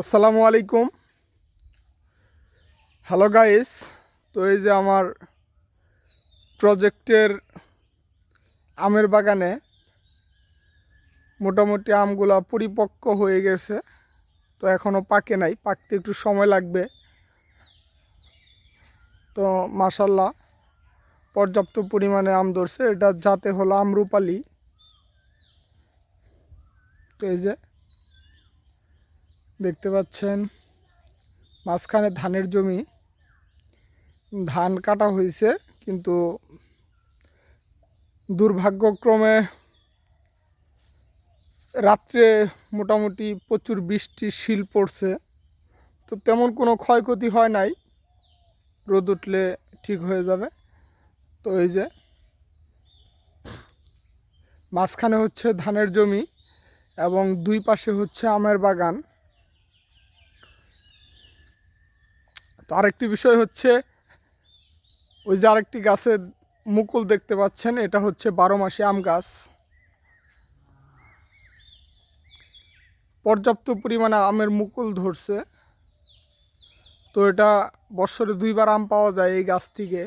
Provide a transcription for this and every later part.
আসসালামু আলাইকুম। Hello guys তো এই যে আমার প্রজেক্টের আমের বাগানে মোটামুটি আমগুলা পরিপক্ক হয়ে গেছে, তো এখনও পাকে নাই, পাকতে একটু সময় লাগবে। তো মাসাল্লাহ পর্যাপ্ত পরিমাণে আম ধরছে, এটা যাতে হলো আমরুপালি তো এই যে দেখতে পাচ্ছেন, মাঝখানে ধানের জমি। ধান কাটা হয়েছে, কিন্তু দুর্ভাগ্যক্রমে রাত্রে মোটামুটি প্রচুর বৃষ্টি, শিল পড়ছে। তো তেমন কোনো ক্ষয়ক্ষতি হয় নাই। রোদ উঠলে ঠিক হয়ে যাবে। তো এই যে, মাঝখানে হচ্ছে ধানের জমি এবং দুই পাশে হচ্ছে আমের বাগান। তো আরেকটি বিষয় হচ্ছে, ওই যে আরেকটি গাছের মুকুল দেখতে পাচ্ছেন, এটা হচ্ছে বারো মাসে আম গাছ। পর্যাপ্ত পরিমাণে আমের মুকুল ধরছে। তো এটা বছরে দুইবার আম পাওয়া যায় এই গাছ থেকে।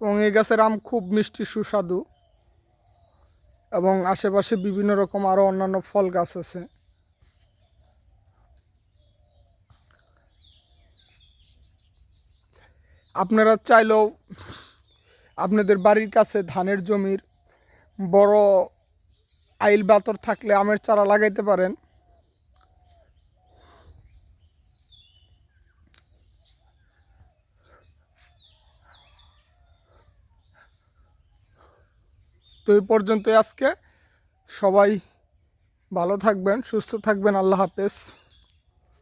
এবং এই গাছের আম খুব মিষ্টি, সুস্বাদু। এবং আশেপাশে বিভিন্ন রকম আরও অন্যান্য ফল গাছ আছে। আপনারা চাইলেও আপনাদের বাড়ির কাছে ধানের জমির বড় আইল বাতর থাকলে আমের চারা লাগাইতে পারেন। তো এই পর্যন্ত আজকে। সবাই ভালো থাকবেন, সুস্থ থাকবেন। আল্লাহ হাফেজ।